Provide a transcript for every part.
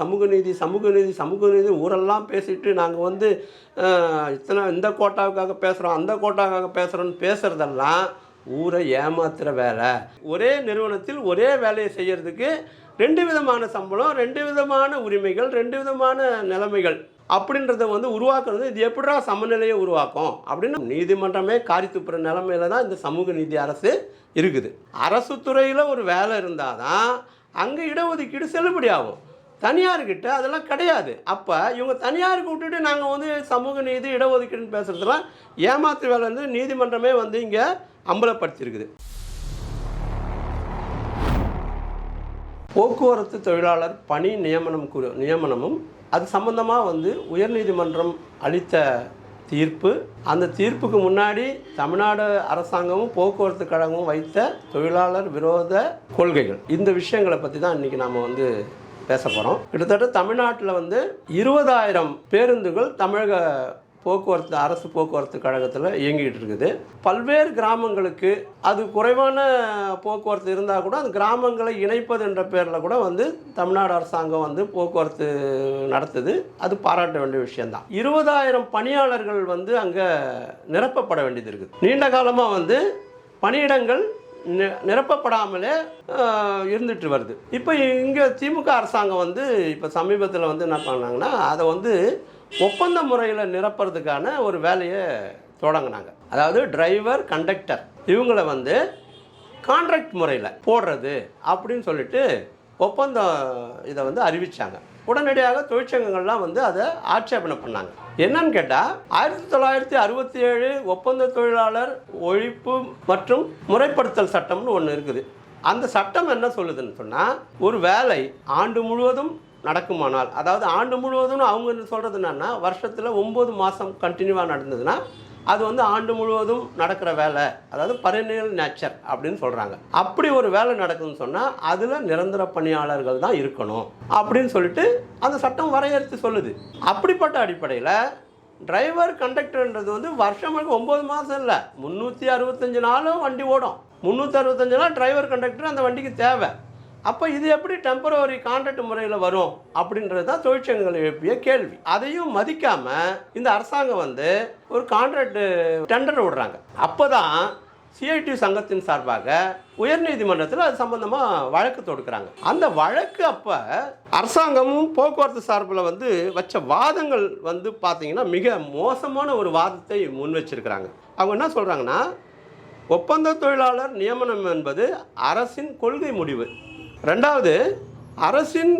சமூக நீதி சமூக நீதி சமூக நீதி ஊரெல்லாம் பேசிட்டு நாங்கள் வந்து இத்தனை இந்த கோட்டாவுக்காக பேசுகிறோம் அந்த கோட்டாவுக்காக பேசுகிறோன்னு பேசுகிறதெல்லாம் ஊரை ஏமாத்துகிற வேலை. ஒரே நிறுவனத்தில் ஒரே வேலையை செய்கிறதுக்கு ரெண்டு விதமான சம்பளம் ரெண்டு விதமான உரிமைகள் ரெண்டு விதமான நிலைமைகள் அப்படின்றத வந்து உருவாக்குறது இது எப்படா சமநிலையை உருவாக்கும் அப்படின்னு நீதிமன்றமே காரி துப்புற நிலைமையில தான் இந்த சமூக நீதி அரசு இருக்குது. அரசு துறையில் ஒரு வேலை இருந்தால் தான் அங்கே இடஒதுக்கீடு செல்லுபடி ஆகும் தனியார்கிட்ட அதெல்லாம் கிடையாது. அப்போ இவங்க தனியாருக்கு விட்டுட்டு நாங்கள் வந்து சமூக நீதி இடஒதுக்கீடுன்னு பேசுகிறதுலாம் ஏமாத்து வேலை வந்து நீதிமன்றமே வந்து இங்கே அம்பலப்படுத்தியிருக்குது போக்குவரத்து தொழிலாளர் பணி நியமனம் குறி நியமனமும் அது சம்பந்தமாக வந்து உயர்நீதிமன்றம் அளித்த தீர்ப்பு. அந்த தீர்ப்புக்கு முன்னாடி தமிழ்நாடு அரசாங்கமும் போக்குவரத்து கழகமும் வைத்த தொழிலாளர் விரோத கொள்கைகள். இந்த விஷயங்களை பற்றி தான் இன்றைக்கி நாம் வந்து பேச போகிறோம் கிட்டத்தட்ட தமிழ்நாட்டில் வந்து இருபதாயிரம் பேருந்துகள் தமிழக போக்குவரத்து அரசு போக்குவரத்து கழகத்தில் இயங்கிட்டு இருக்குது. பல்வேறு கிராமங்களுக்கு அது குறைவான போக்குவரத்து இருந்தால் கூட அந்த கிராமங்களை இணைப்பது என்ற பேரில் கூட வந்து தமிழ்நாடு அரசாங்கம் வந்து போக்குவரத்து நடத்துது. அது பாராட்ட வேண்டிய விஷயந்தான் இருபதாயிரம் பணியாளர்கள் வந்து அங்கே நிரப்பப்பட வேண்டியது இருக்குது. நீண்ட காலமாக வந்து பணியிடங்கள் நிரப்பப்படாமலே இருந்துட்டு வருது. இப்போ இங்கே திமுக அரசாங்கம் வந்து இப்போ சமீபத்தில் வந்து என்ன பண்ணாங்கன்னா அதை வந்து ஒப்பந்த முறையில் நிரப்புறதுக்கான ஒரு வேலையை தொடங்கினாங்க. அதாவது டிரைவர் கண்டக்டர் இவங்கள வந்து கான்ட்ராக்ட் முறையில் போடுறது அப்படின்னு சொல்லிட்டு ஒப்பந்தம் இதை வந்து அறிவித்தாங்க உடனடியாக தொழிற்சங்கங்கள்லாம் வந்து அதை ஆட்சேபனை பண்ணாங்க. என்னன்னு கேட்டால் ஆயிரத்தி தொள்ளாயிரத்தி அறுபத்தி ஏழு ஒப்பந்த தொழிலாளர் ஒழிப்பு மற்றும் முறைப்படுத்தல் சட்டம்னு ஒன்று இருக்குது. அந்த சட்டம் என்ன சொல்லுதுன்னு சொன்னால் ஒரு வேலை ஆண்டு முழுவதும் நடக்குமானால் அதாவது ஆண்டு முழுவதும் அவங்க சொல்கிறது என்னன்னா வருஷத்தில் ஒம்பது மாதம் கண்டினியூவாக நடந்ததுன்னா அது வந்து ஆண்டு முழுவதும் நடக்கிற வேலை. அதாவது பரிநியல் நேச்சர் அப்படின்னு சொல்கிறாங்க அப்படி ஒரு வேலை நடக்குதுன்னு சொன்னால் அதில் நிரந்தர பணியாளர்கள் தான் இருக்கணும் அப்படின்னு சொல்லிட்டு அந்த சட்டம் வரையறுத்து சொல்லுது. அப்படிப்பட்ட அடிப்படையில் டிரைவர் கண்டக்டர்ன்றது வந்து வருஷம் ஒம்பது மாதம் இல்லை. முந்நூற்றி அறுபத்தஞ்சு நாளும் வண்டி ஓடும். முந்நூற்றி அறுபத்தஞ்சு நாள் டிரைவர் கண்டக்டர் அந்த வண்டிக்கு தேவை. அப்போ இது எப்படி டெம்பரவரி கான்ட்ராக்ட் முறையில் வரும் அப்படின்றது தான் தொழிற்சங்கங்கள் எழுப்பிய கேள்வி. அதையும் மதிக்காமல் இந்த அரசாங்கம் வந்து ஒரு கான்ட்ராக்டு டெண்டர் விடுறாங்க. அப்போ தான் சிஐடி சங்கத்தின் சார்பாக உயர்நீதிமன்றத்தில் அது சம்பந்தமாக வழக்கு தொடுக்கிறாங்க. அந்த வழக்கு அப்போ அரசாங்கமும் போக்குவரத்து சார்பில் வந்து வச்ச வாதங்கள் வந்து பார்த்தீங்கன்னா மிக மோசமான ஒரு வாதத்தை முன் வச்சிருக்கிறாங்க. அவங்க என்ன சொல்கிறாங்கன்னா ஒப்பந்த தொழிலாளர் நியமனம் என்பது அரசின் கொள்கை முடிவு. ரெண்டாவது அரசின்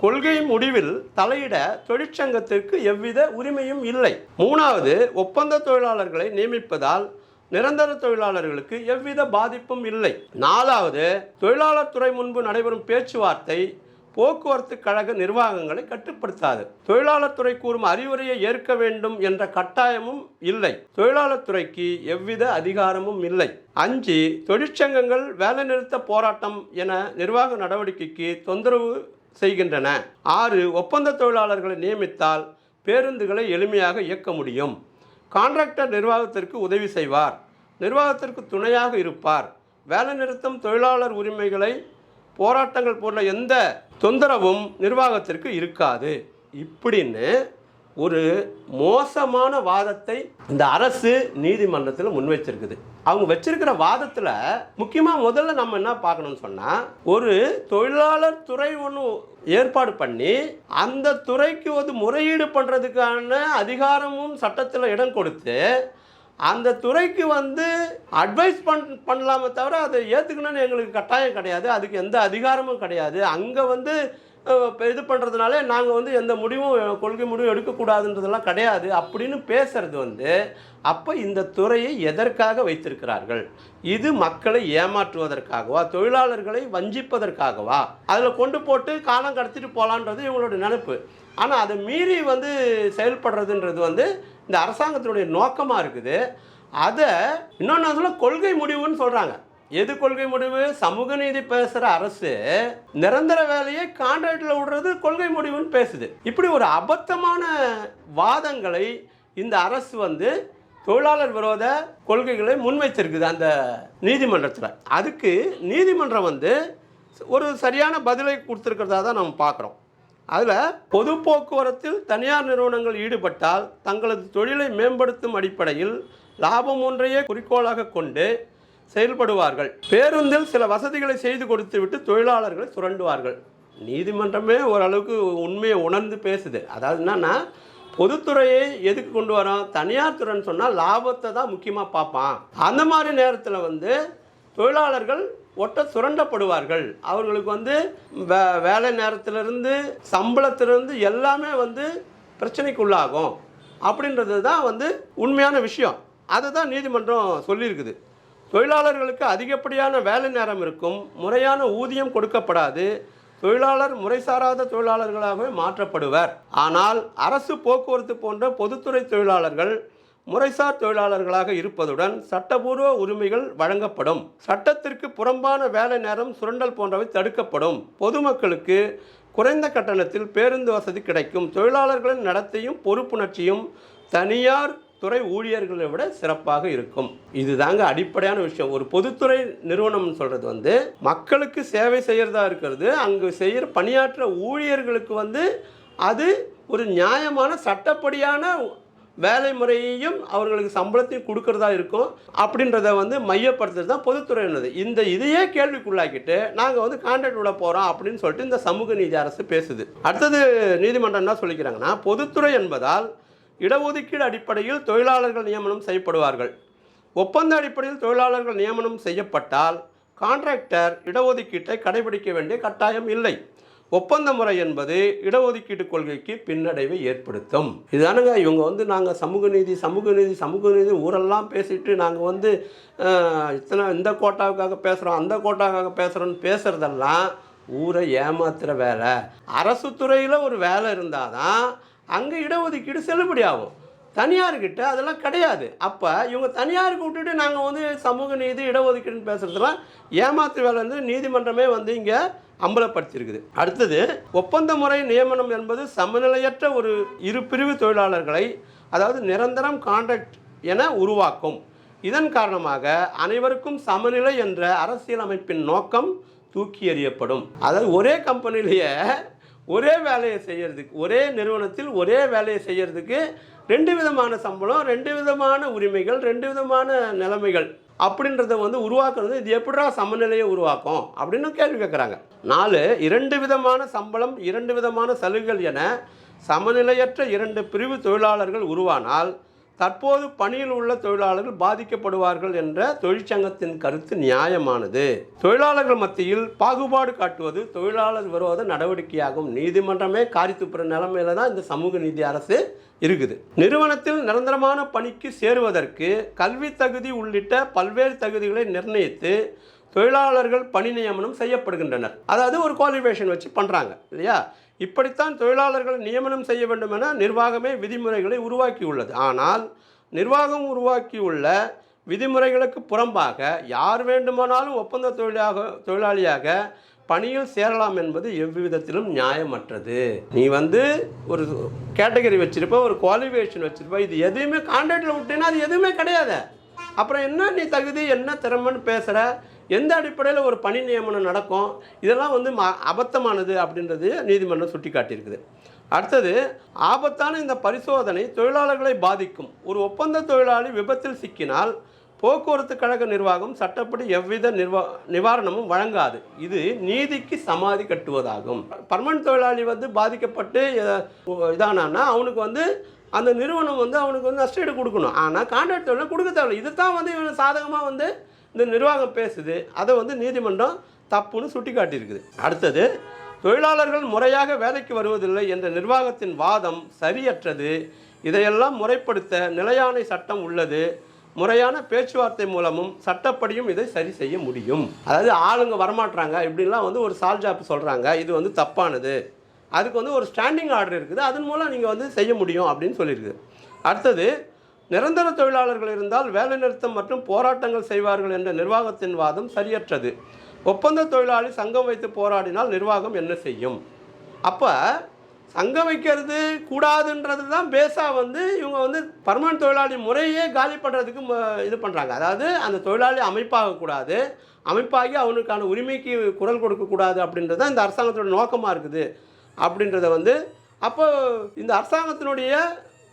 கொள்கை முடிவில் தலையிட தொழிற்சங்கத்திற்கு எவ்வித உரிமையும் இல்லை. மூணாவது ஒப்பந்த தொழிலாளர்களை நியமிப்பதால் நிரந்தர தொழிலாளர்களுக்கு எவ்வித பாதிப்பும் இல்லை. நாலாவது தொழிலாளர் துறை முன்பு நடைபெறும் பேச்சுவார்த்தை போக்குவரத்து கழக நிர்வாகங்களை கட்டுப்படுத்தாது. தொழிலாளர் துறை கூறும் அறிவுரையை ஏற்க வேண்டும் என்ற கட்டாயமும் இல்லை. தொழிலாளர் துறைக்கு எவ்வித அதிகாரமும் இல்லை. அஞ்சு தொழிற்சங்கங்கள் வேலைநிறுத்த போராட்டம் என நிர்வாக நடவடிக்கைக்கு தொந்தரவு செய்கின்றன. ஆறு ஒப்பந்த தொழிலாளர்களை நியமித்தால் பேருந்துகளை எளிமையாக இயக்க முடியும். கான்ட்ராக்டர் நிர்வாகத்திற்கு உதவி செய்வார். நிர்வாகத்திற்கு துணையாக இருப்பார். வேலைநிறுத்தம் தொழிலாளர் உரிமைகளை போராட்டங்கள் போன்ற எந்த தொந்தரவும் நிர்வாகத்திற்கு இருக்காது. இப்படின்னு ஒரு மோசமான வாதத்தை இந்த அரசு நீதிமன்றத்தில் முன்வைச்சிருக்குது. அவங்க வச்சிருக்கிற வாதத்தில் முக்கியமாக முதல்ல நம்ம என்ன பார்க்கணும்னு சொன்னால் ஒரு தொழிலாளர் துறை ஒன்று ஏற்பாடு பண்ணி அந்த துறைக்கு வந்து முறையீடு பண்ணுறதுக்கான அதிகாரமும் சட்டத்தில் இடம் கொடுத்து அந்த துறைக்கு வந்து அட்வைஸ் பண் பண்ணலாமே தவிர அதை ஏற்றுக்கணும்னு எங்களுக்கு கட்டாயம் கிடையாது. அதுக்கு எந்த அதிகாரமும் கிடையாது. அங்கே வந்து இது பண்ணுறதுனால நாங்கள் வந்து எந்த முடிவும் கொள்கை முடிவும் எடுக்கக்கூடாதுன்றதெல்லாம் கிடையாது. அப்படின்னு பேசுகிறது வந்து அப்போ இந்த துறையை எதற்காக வைத்திருக்கிறார்கள்? இது மக்களை ஏமாற்றுவதற்காகவா? தொழிலாளர்களை வஞ்சிப்பதற்காகவா? அதில் கொண்டு போட்டு காலம் கடத்திட்டு போகலான்றது இவங்களோட நினப்பு. ஆனால் அதை மீறி வந்து செயல்படுறதுன்றது வந்து இந்த அரசாங்கத்தினுடைய நோக்கமாக இருக்குது. அதை இன்னொன்று சொல்ல கொள்கை முடிவுன்னு சொல்கிறாங்க எது கொள்கை முடிவு? சமூக நீதி பேசுகிற அரசு நிரந்தர வேலையை கான்ட்ராக்டில் விடுறது கொள்கை முடிவுன்னு பேசுது. இப்படி ஒரு அபத்தமான வாதங்களை இந்த அரசு வந்து தொழிலாளர் விரோத கொள்கைகளை முன்வைத்திருக்குது அந்த நீதிமன்றத்தில். அதுக்கு நீதிமன்றம் வந்து ஒரு சரியான பதிலை கொடுத்துருக்கிறதா தான் நம்ம பார்க்குறோம். அதில் பொது போக்குவரத்தில் தனியார் நிறுவனங்கள் ஈடுபட்டால் தங்களது தொழிலை மேம்படுத்தும் அடிப்படையில் லாபம் ஒன்றையே குறிக்கோளாக கொண்டு செயல்படுவார்கள். பேருந்தில் சில வசதிகளை செய்து கொடுத்துவிட்டு தொழிலாளர்களை சுரண்டுவார்கள். நீதிமன்றமே ஓரளவுக்கு உண்மையை உணர்ந்து பேசுது. அதாவது என்னன்னா பொதுத்துறையை எதுக்கு கொண்டு வரோம் தனியார் துறைன்னு சொன்னால் லாபத்தை தான் முக்கியமாக பார்ப்பான். அந்த மாதிரி நேரத்தில் வந்து தொழிலாளர்கள் ஒட்ட சுரண்டப்படுவார்கள். அவர்களுக்கு வந்து வே வேலை நேரத்திலிருந்து சம்பளத்திலிருந்து எல்லாமே வந்து பிரச்சனைக்குள்ளாகும். அப்படின்றது தான் வந்து உண்மையான விஷயம். அதுதான் நீதிமன்றம் சொல்லியிருக்குது. தொழிலாளர்களுக்கு அதிகப்படியான வேலை நேரம் இருக்கும். முறையான ஊதியம் கொடுக்கப்படாது. தொழிலாளர் முறைசாராத தொழிலாளர்களாகவே மாற்றப்படுவர். ஆனால் அரசு போக்குவரத்து போன்ற பொதுத்துறை தொழிலாளர்கள் முறைசார் தொழிலாளர்களாக இருப்பதுடன் சட்டபூர்வ உரிமைகள் வழங்கப்படும். சட்டத்திற்கு புறம்பான வேலை நேரம் சுரண்டல் போன்றவை தடுக்கப்படும். பொதுமக்களுக்கு குறைந்த கட்டணத்தில் பேருந்து வசதி கிடைக்கும். தொழிலாளர்களின் நடத்தையும் பொறுப்புணர்ச்சியும் தனியார் துறை ஊழியர்களை விட சிறப்பாக இருக்கும். இதுதாங்க அடிப்படையான விஷயம். ஒரு பொதுத்துறை நிறுவனம்னு சொல்கிறது வந்து மக்களுக்கு சேவை செய்கிறதா இருக்கிறது. அங்கு செய்கிற பணியாற்ற ஊழியர்களுக்கு வந்து அது ஒரு நியாயமான சட்டப்படியான வேலை முறையையும் அவர்களுக்கு சம்பளத்தையும் கொடுக்கறதா இருக்கும் அப்படின்றத வந்து மையப்படுத்துறது தான் பொதுத்துறையினது. இந்த இதையே கேள்விக்குள்ளாக்கிட்டு நாங்கள் வந்து கான்ட்ராக்ட் விட போகிறோம் அப்படின்னு சொல்லிட்டு இந்த சமூக நீதி அரசு பேசுது. அடுத்தது நீதிமன்றம் என்ன சொல்லிக்கிறாங்கன்னா பொதுத்துறை என்பதால் இடஒதுக்கீடு அடிப்படையில் தொழிலாளர்கள் நியமனம் செய்யப்படுவார்கள். ஒப்பந்த அடிப்படையில் தொழிலாளர்கள் நியமனம் செய்யப்பட்டால் கான்ட்ராக்டர் இடஒதுக்கீட்டை கடைபிடிக்க வேண்டிய கட்டாயம் இல்லை. ஒப்பந்த முறை என்பது இடஒதுக்கீட்டு கொள்கைக்கு பின்னடைவை ஏற்படுத்தும். இதுதானுங்க இவங்க வந்து நாங்கள் சமூக நீதி சமூக நீதி சமூக நீதி ஊரெல்லாம் பேசிட்டு நாங்கள் வந்து இத்தனை இந்த கோட்டாவுக்காக பேசுகிறோம் அந்த கோட்டாவுக்காக பேசுகிறோன்னு பேசுகிறதெல்லாம் ஊரை ஏமாத்துகிற வேலை. அரசு துறையில் ஒரு வேலை இருந்தால் தான் அங்கே இடஒதுக்கீடு செல்லுபடியாகும். தனியார்கிட்ட அதெல்லாம் கிடையாது. அப்போ இவங்க தனியாருக்கு விட்டுட்டு நாங்கள் வந்து சமூக நீதி இடஒதுக்கீடுன்னு பேசுகிறதுலாம் ஏமாத்து வேலை வந்து நீதிமன்றமே வந்து இங்கே அம்பலப்படுத்தியிருக்குது. அடுத்தது ஒப்பந்த முறை நியமனம் என்பது சமநிலையற்ற ஒரு இரு பிரிவு தொழிலாளர்களை அதாவது நிரந்தரம் கான்ட்ராக்ட் என உருவாக்கும். இதன் காரணமாக அனைவருக்கும் சமநிலை என்ற அரசியலமைப்பின் நோக்கம் தூக்கி எறியப்படும். அதாவது ஒரே கம்பெனிலேயே ஒரே வேலையை செய்கிறதுக்கு ஒரே நிறுவனத்தில் ஒரே வேலையை செய்கிறதுக்கு ரெண்டு விதமான சம்பளம் ரெண்டு விதமான உரிமைகள் ரெண்டு விதமான நிலைமைகள் அப்படின்றத வந்து உருவாக்குறது இது எப்படிடா சமநிலையை உருவாக்கும் அப்படின்னு கேள்வி கேட்குறாங்க. நாலு இரண்டு விதமான சம்பளம் இரண்டு விதமான சலுகைகள் என சமநிலையற்ற இரண்டு பிரிவு தொழிலாளர்கள் உருவானால் தற்போது பணியில் உள்ள தொழிலாளர்கள் பாதிக்கப்படுவார்கள் என்ற தொழிற்சங்கத்தின் கருத்து நியாயமானது. தொழிலாளர்கள் மத்தியில் பாகுபாடு காட்டுவது தொழிலாளர் விரோத நடவடிக்கையாகும். நீதிமன்றமே காரி துப்புற நிலைமையில தான் இந்த சமூக நீதி அரசு இருக்குது. நிறுவனத்தில் நிரந்தரமான பணிக்கு சேருவதற்கு கல்வி தகுதி உள்ளிட்ட பல்வேறு தகுதிகளை நிர்ணயித்து தொழிலாளர்கள் பணி நியமனம் செய்யப்படுகின்றனர். அதாவது ஒரு குவாலிஃபிகேஷன் வச்சு பண்ணுறாங்க இல்லையா? இப்படித்தான் தொழிலாளர்களை நியமனம் செய்ய வேண்டும் என நிர்வாகமே விதிமுறைகளை உருவாக்கியுள்ளது. ஆனால் நிர்வாகம் உருவாக்கியுள்ள விதிமுறைகளுக்கு புறம்பாக யார் வேண்டுமானாலும் ஒப்பந்த தொழிலாக தொழிலாளியாக பணியில் சேரலாம் என்பது எவ்விதத்திலும் நியாயமற்றது. நீ வந்து ஒரு கேட்டகரி வச்சிருப்ப ஒரு குவாலிஃபிகேஷன் வச்சிருப்ப இது எதுவுமே கான்ட்ராக்டில் விட்டேன்னா அது எதுவுமே கிடையாது. அப்புறம் என்ன நீ தகுதி என்ன திறமைன்னு பேசுகிற எந்த அடிப்படையில் ஒரு பணி நியமனம் நடக்கும்? இதெல்லாம் வந்து ம அபத்தமானது அப்படின்றது நீதிமன்றம் சுட்டி காட்டியிருக்குது அடுத்தது ஆபத்தான இந்த பரிசோதனை தொழிலாளர்களை பாதிக்கும். ஒரு ஒப்பந்த தொழிலாளி விபத்தில் சிக்கினால் போக்குவரத்து கழக நிர்வாகம் சட்டப்படி எவ்வித நிர்வா நிவாரணமும் வழங்காது. இது நீதிக்கு சமாதி கட்டுவதாகும். பர்மனன்ட் தொழிலாளி வந்து பாதிக்கப்பட்டு இதானா அவனுக்கு வந்து அந்த நிறுவனம் வந்து அவனுக்கு வந்து நஷ்டஈடு கொடுக்கணும். ஆனால் கான்ட்ராக்ட் தொழில் கொடுக்க தேவையில்லை. இது தான் வந்து இவன் சாதகமாக வந்து இந்த நிர்வாகம் பேசுது அதை வந்து நீதிமன்றம் தப்புன்னு சுட்டி காட்டியிருக்குது அடுத்தது தொழிலாளர்கள் முறையாக வேலைக்கு வருவதில்லை என்ற நிர்வாகத்தின் வாதம் சரியற்றது. இதையெல்லாம் முறைப்படுத்த நிலையாணை சட்டம் உள்ளது. முறையான பேச்சுவார்த்தை மூலமும் சட்டப்படியும் இதை சரி செய்ய முடியும். அதாவது ஆளுங்க வரமாட்றாங்க இப்படிலாம் வந்து ஒரு சால்ஜாப் சொல்கிறாங்க இது வந்து தப்பானது. அதுக்கு வந்து ஒரு ஸ்டாண்டிங் ஆர்டர் இருக்குது அதன் மூலம் நீங்கள் வந்து செய்ய முடியும் அப்படின்னு சொல்லியிருக்குது அடுத்தது நிரந்தர தொழிலாளர்கள் இருந்தால் வேலைநிறுத்தம் மற்றும் போராட்டங்கள் செய்வார்கள் என்ற நிர்வாகத்தின் வாதம் சரியற்றது. ஒப்பந்த தொழிலாளி சங்கம் வைத்து போராடினால் நிர்வாகம் என்ன செய்யும்? அப்போ சங்கம் வைக்கிறது கூடாதுன்றது தான் பேஸாக வந்து இவங்க வந்து பர்மனன்ட் தொழிலாளி முறையே காலி பண்ணுறதுக்கு இது பண்ணுறாங்க அதாவது அந்த தொழிலாளி அமைப்பாகக்கூடாது அமைப்பாகி அவனுக்கான உரிமைக்கு குரல் கொடுக்கக்கூடாது அப்படின்றது தான் இந்த அரசாங்கத்தோட நோக்கமாக இருக்குது. அப்படின்றத வந்து அப்போ இந்த அரசாங்கத்தினுடைய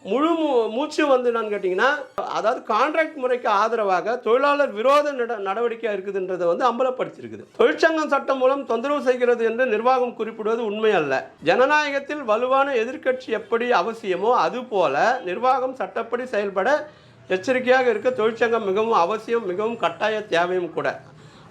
முழு மூ- மூச்சு வந்து என்னன்னு கேட்டிங்கன்னா அதாவது கான்ட்ராக்ட் முறைக்கு ஆதரவாக தொழிலாளர் விரோத நட நடவடிக்கையாக இருக்குதுன்றதை வந்து அம்பலப்படுத்தியிருக்குது. தொழிற்சங்கம் சட்டம் மூலம் தொந்தரவு செய்கிறது என்று நிர்வாகம் குறிப்பிடுவது உண்மை அல்ல. ஜனநாயகத்தில் வலுவான எதிர்க்கட்சி எப்படி அவசியமோ அதுபோல நிர்வாகம் சட்டப்படி செயல்பட எச்சரிக்கையாக இருக்க தொழிற்சங்கம் மிகவும் அவசியம் மிகவும் கட்டாய தேவையும் கூட.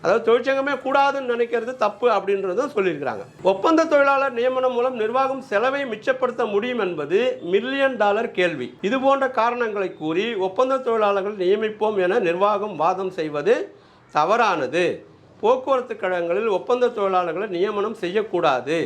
அதாவது தொழிற்சங்கமே கூடாதுன்னு நினைக்கிறது தப்பு அப்படின்றதும் சொல்லியிருக்கிறாங்க. ஒப்பந்த தொழிலாளர் நியமனம் மூலம் நிர்வாகம் செலவை மிச்சப்படுத்த முடியும் என்பது மில்லியன் டாலர் கேள்வி. இது போன்ற காரணங்களை கூறி ஒப்பந்த தொழிலாளர்கள் நியமிப்போம் என நிர்வாகம் வாதம் செய்வது தவறானது. போக்குவரத்து கழகங்களில் ஒப்பந்த தொழிலாளர்களை நியமனம் செய்யக்கூடாது.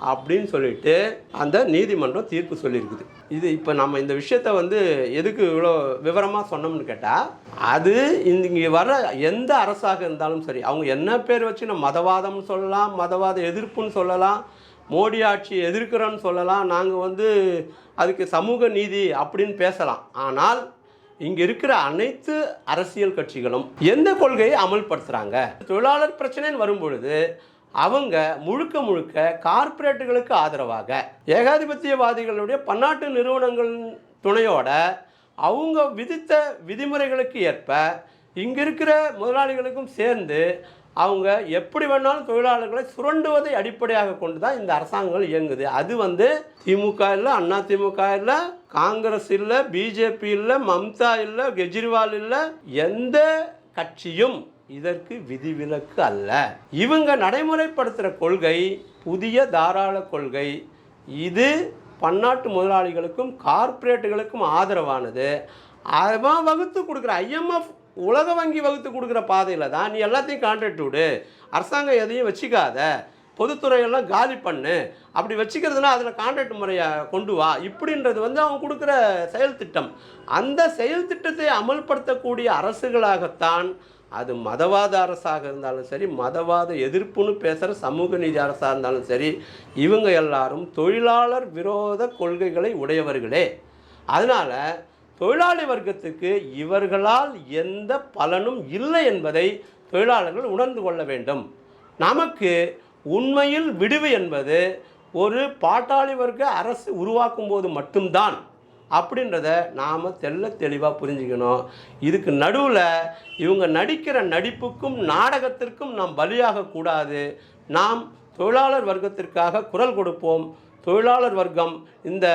அப்படின்னு சொல்லிட்டு அந்த நீதிமன்றம் தீர்ப்பு சொல்லியிருக்குது. இது இப்போ நம்ம இந்த விஷயத்த வந்து எதுக்கு இவ்வளோ விவரமாக சொன்னோம்னு கேட்டால் அது இங்கே வர எந்த அரசாக இருந்தாலும் சரி அவங்க என்ன பேர் வச்சு நம்ம மதவாதம்னு சொல்லலாம் மதவாத எதிர்ப்புன்னு சொல்லலாம் மோடி ஆட்சி எதிர்க்கிறோன்னு சொல்லலாம் நாங்கள் வந்து அதுக்கு சமூக நீதி அப்படின்னு பேசலாம். ஆனால் இங்கே இருக்கிற அனைத்து அரசியல் கட்சிகளும் எந்த கொள்கையை அமல்படுத்துகிறாங்க தொழிலாளர் பிரச்சனைன்னு வரும்பொழுது அவங்க முழுக்க முழுக்க கார்ப்பரேட்டுகளுக்கு ஆதரவாக ஏகாதிபத்தியவாதிகளுடைய பன்னாட்டு நிறுவனங்கள் துணையோட அவங்க விதித்த விதிமுறைகளுக்கு ஏற்ப இங்கே இருக்கிற முதலாளிகளுக்கும் சேர்ந்து அவங்க எப்படி வேணாலும் தொழிலாளர்களை சுரண்டுவதை அடிப்படையாக கொண்டு தான் இந்த அரசாங்கங்கள் இயங்குது. அது வந்து திமுக இல்லை அண்ணா திமுக இல்லை காங்கிரஸ் இல்லை பிஜேபி இல்லை மம்தா இல்லை கெஜ்ரிவால் இல்லை எந்த கட்சியும் இதற்கு விதிவிலக்கு அல்ல. இவங்க நடைமுறைப்படுத்துகிற கொள்கை புதிய தாராள கொள்கை இது பன்னாட்டு முதலாளிகளுக்கும் கார்ப்பரேட்டுகளுக்கும் ஆதரவானது. அவன் வகுத்து கொடுக்குற ஐஎம்எஃப் உலக வங்கி வகுத்து கொடுக்குற பாதையில் தான் நீ எல்லாத்தையும் கான்ட்ராக்ட் விடு. அரசாங்கம் எதையும் வச்சுக்காத. பொதுத்துறையெல்லாம் காலி பண்ணு. அப்படி வச்சுக்கிறதுனா அதில் கான்ட்ராக்ட் முறையை கொண்டு வா. இப்படின்றது வந்து அவங்க கொடுக்குற செயல் திட்டம். அந்த செயல் திட்டத்தை அமல்படுத்தக்கூடிய அரசுகளாகத்தான் அது மதவாத அரசாக இருந்தாலும் சரி மதவாத எதிர்ப்புன்னு பேசுகிற சமூக நீதி அரசாக இருந்தாலும் சரி இவங்க எல்லாரும் தொழிலாளர் விரோத கொள்கைகளை உடையவர்களே. அதனால் தொழிலாளி வர்க்கத்துக்கு இவர்களால் எந்த பலனும் இல்லை என்பதை தொழிலாளர்கள் உணர்ந்து கொள்ள வேண்டும். நமக்கு உண்மையில் விடுவு என்பது ஒரு பாட்டாளி வர்க்க அரசு உருவாக்கும் போது மட்டும்தான். அப்படின்றத நாம் தெல்ல தெளிவாக புரிஞ்சுக்கணும். இதுக்கு நடுவில் இவங்க நடிக்கிற நடிப்புக்கும் நாடகத்திற்கும் நாம் பலியாக கூடாது. நாம் தொழிலாளர் வர்க்கத்திற்காக குரல் கொடுப்போம். தொழிலாளர் வர்க்கம் இந்த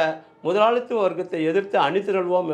முதலாளித்துவ வர்க்கத்தை எதிர்த்து அணிதிரள்வோம்.